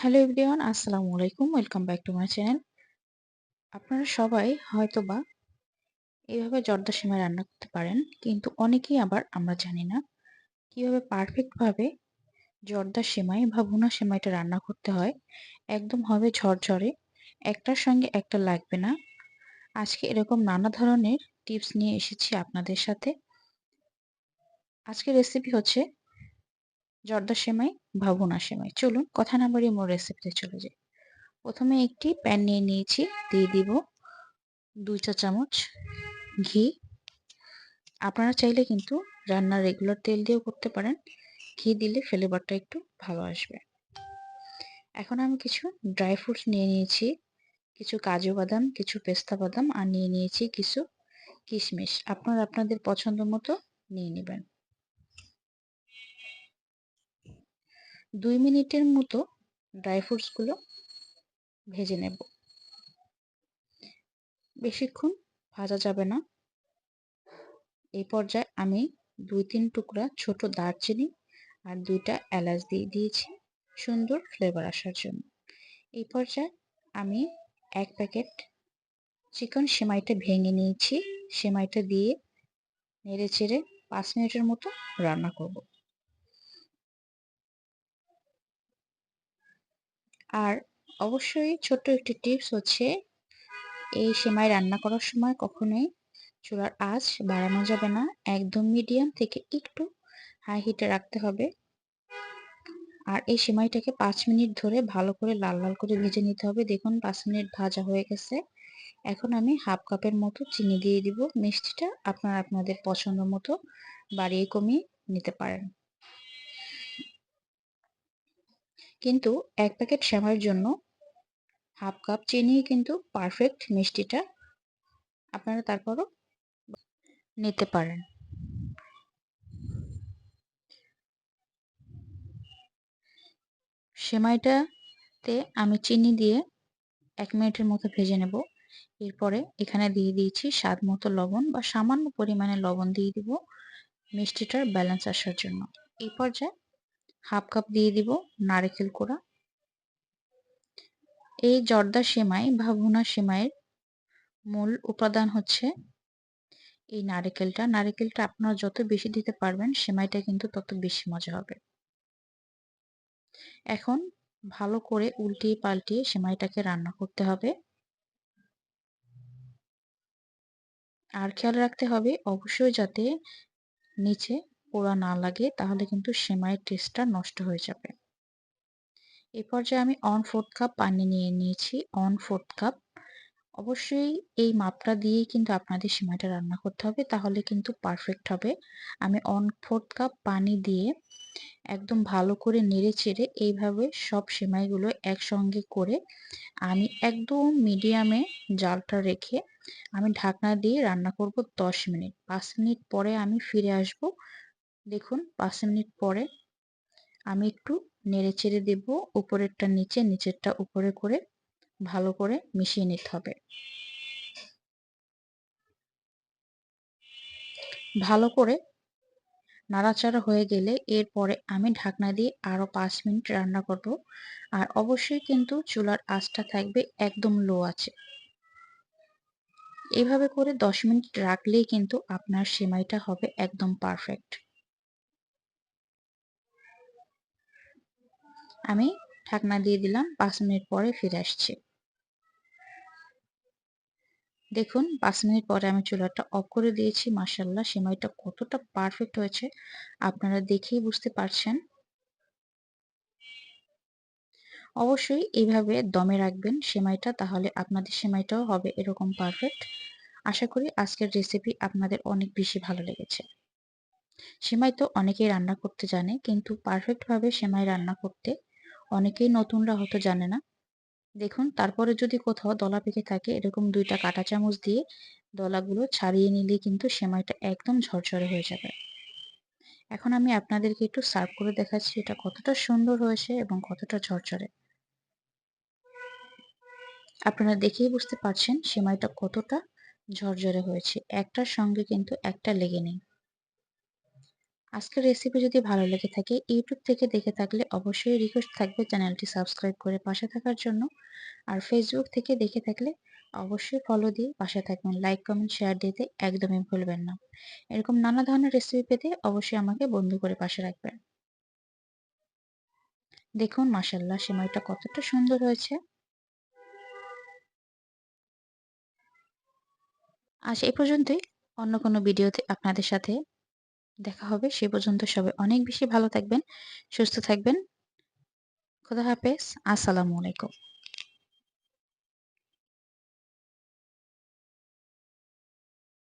Hello everyone আসসালামু আলাইকুম welcome back to my channel আপনারা সবাই হয়তো বা এইভাবে জর্দা সেমাই রান্না করতে পারেন, কিন্তু অনেকেই আবার আমরা জানি না কীভাবে পারফেক্টভাবে জর্দা সেমাই বা ভুনা সেমাইটা রান্না করতে হয়। একদম হবে ঝরঝরে, একটার সঙ্গে একটা লাগবে না। আজকে এরকম নানা ধরনের টিপস নিয়ে এসেছি আপনাদের সাথে। আজকের রেসিপি হচ্ছে জর্দা সেমাই ভুনা সেমাই। চলুন কথা না বাড়িয়ে মোর রেসিপিতে চলে যাই। প্রথমে একটি প্যান নিয়ে নিয়েছি, দিয়ে দিব দুই চা চামচ ঘি। আপনারা চাইলে কিন্তু রান্না রেগুলার তেল দিয়েও করতে পারেন। ঘি দিলে ফ্লেভারটা একটু ভালো আসবে। এখন আমি কিছু ড্রাই ফ্রুটস নিয়ে নিয়েছি, কিছু কাজু বাদাম, কিছু পেস্তা বাদাম, আর নিয়ে নিয়েছি কিছু কিশমিশ। আপনারা আপনাদের পছন্দ মতো নিয়ে নেবেন। দুই মিনিটের মতো ড্রাই ফ্রুটসগুলো ভেজে নেব। বেশিক্ষণ ভাজা যাবে না। এই পর্যায়ে আমি দুই তিন টুকরা ছোট দারচিনি আর দুইটা এলাচ দিয়ে দিয়েছি সুন্দর ফ্লেভার আসার জন্য। এই পর্যায়ে আমি এক প্যাকেট চিকেন সেমাইটা ভেঙে নিয়েছি। সেমাইটা দিয়ে নেড়ে চেড়ে পাঁচ মিনিটের মতো রান্না করব। আর অবশ্যই ছোট্ট একটি টিপস হচ্ছে, এই সেমাই রান্না করার সময় কখনোই চুলার আঁচ বাড়ানো যাবে না। একদম মিডিয়াম থেকে একটু হাই হিটে রাখতে হবে। আর এই সেমাইটাকে পাঁচ মিনিট ধরে ভালো করে লাল লাল করে ভেজে নিতে হবে। দেখুন, পাঁচ মিনিট ভাজা হয়ে গেছে। এখন আমি হাফ কাপের মতো চিনি দিয়ে দিব। মিষ্টিটা আপনারা আপনাদের পছন্দ মতো বাড়িয়ে কমিয়ে নিতে পারেন। কিন্তু এক প্যাকেট শ্যামাইয়ের জন্য হাফ কাপ চিনি কিন্তু পারফেক্ট মিষ্টিটা আপনারা তারপরও নিতে পারেন। সেমাইটাতে আমি চিনি দিয়ে এক মিনিটের মতো ভেজে নেব। এরপরে এখানে দিয়ে দিয়েছি স্বাদ মতো লবণ বা সামান্য পরিমাণে লবণ দিয়ে দিব মিষ্টিটার ব্যালেন্স আসার জন্য। এই পর্যায়ে হাফ কাপ দিয়ে দিব নারকেল কোড়া। এই জর্দা সেমাই বা ভুনা সেমাইয়ের মূল উপাদান হচ্ছে এই নারকেলটা। নারকেলটা আপনারা যত বেশি দিতে পারবেন, সেমাইটা কিন্তু তত বেশি মজা হবে। এখন ভালো করে উল্টিয়ে পাল্টিয়ে সেমাইটাকে রান্না করতে হবে। আর খেয়াল রাখতে হবে অবশ্যই যাতে নিচে পোড়া না লাগে, তাহলে কিন্তু সেমাইয়ের টেস্টটা নষ্ট হয়ে যাবে। এ পর্যায়ে আমি অন ফোর্থ কাপ পানি নিয়ে নিয়েছি। অন ফোর্থ কাপ অবশ্যই এই মাপটা দিয়েই কিন্তু আপনাদের সেমাইটা রান্না করতে হবে, তাহলে কিন্তু পারফেক্ট হবে। আমি অন ফোর্থ কাপ পানি দিয়ে একদম ভালো করে নেড়ে চেড়ে এইভাবে সব সেমাইগুলো একসঙ্গে করে আমি একদম মিডিয়ামে জালটা রেখে আমি ঢাকনা দিয়ে রান্না করব দশ মিনিট। পাঁচ মিনিট পরে আমি ফিরে আসব। দেখুন, পাঁচ মিনিট পরে আমি একটু নেড়ে চেড়ে দেব, উপরেরটা নিচে, নিচেরটা উপরে করে ভালো করে মিশিয়ে নিতে হবে। ভালো করে নাড়াচাড়া হয়ে গেলে এরপরে আমি ঢাকনা দিয়ে আরও পাঁচ মিনিট রান্না করব। আর অবশ্যই কিন্তু চুলার আঁচটা থাকবে একদম লো আছে। এভাবে করে দশ মিনিট রাখলেই কিন্তু আপনার সেমাইটা হবে একদম পারফেক্ট আমি ঢাকনা দিয়ে দিলাম, পাঁচ মিনিট পরে ফিরে আসছি। দেখুন, পাঁচ মিনিট পরে আমি চুলাটা অফ করে দিয়েছি মাসাল্লাহ সেমাইটা কতটা পারফেক্ট হয়েছে। আপনারা দেখেই বুঝতে পারছেন। অবশ্যই এইভাবে দমে রাখবেন সেমাইটা, তাহলে আপনাদের সেমাইটাও হবে এরকম পারফেক্ট আশা করি আজকের রেসিপি আপনাদের অনেক বেশি ভালো লেগেছে। সেমাই তো অনেকেই রান্না করতে জানে, কিন্তু পারফেক্টভাবে সেমাই রান্না করতে অনেকেই নতুনরা হয়তো জানে না। দেখুন, তারপরে যদি কোথাও দলা পেকে থাকে, এরকম দুইটা কাঁটা চামচ দিয়ে দলাগুলো ছাড়িয়ে নিলে কিন্তু সেমাইটা একদম ঝরঝরে হয়ে যাবে। এখন আমি আপনাদেরকে একটু সার্ভ করে দেখাচ্ছি এটা কতটা সুন্দর হয়েছে এবং কতটা ঝরঝরে। আপনারা দেখেই বুঝতে পারছেন, সেমাইটা কতটা ঝরঝরে হয়েছে। একটার সঙ্গে কিন্তু একটা লেগে নেই। আজকের রেসিপি যদি ভালো লেগে থাকে ইউটিউব থেকে দেখে থাকলে অবশ্যই রিকোয়েস্ট থাকবে চ্যানেলটি সাবস্ক্রাইব করে পাশে থাকার জন্য। আর ফেসবুক থেকে দেখে থাকলে অবশ্যই ফলো দিয়ে পাশে থাকবেন। লাইক কমেন্ট শেয়ার দিতে একদমই ভুলবেন না। এরকম নানা ধরনের রেসিপি পেতে অবশ্যই আমাকে বন্ধু করে পাশে রাখবেন। দেখুন মাসাল্লাহ সেমাইটা কতটা সুন্দর হয়েছে। আজ এই পর্যন্তই। অন্য কোনো ভিডিওতে আপনাদের সাথে দেখা হবে। সে পর্যন্ত সবাই অনেক বেশি ভালো থাকবেন, সুস্থ থাকবেন। খুদা হাফেজ। আসসালামু আলাইকুম।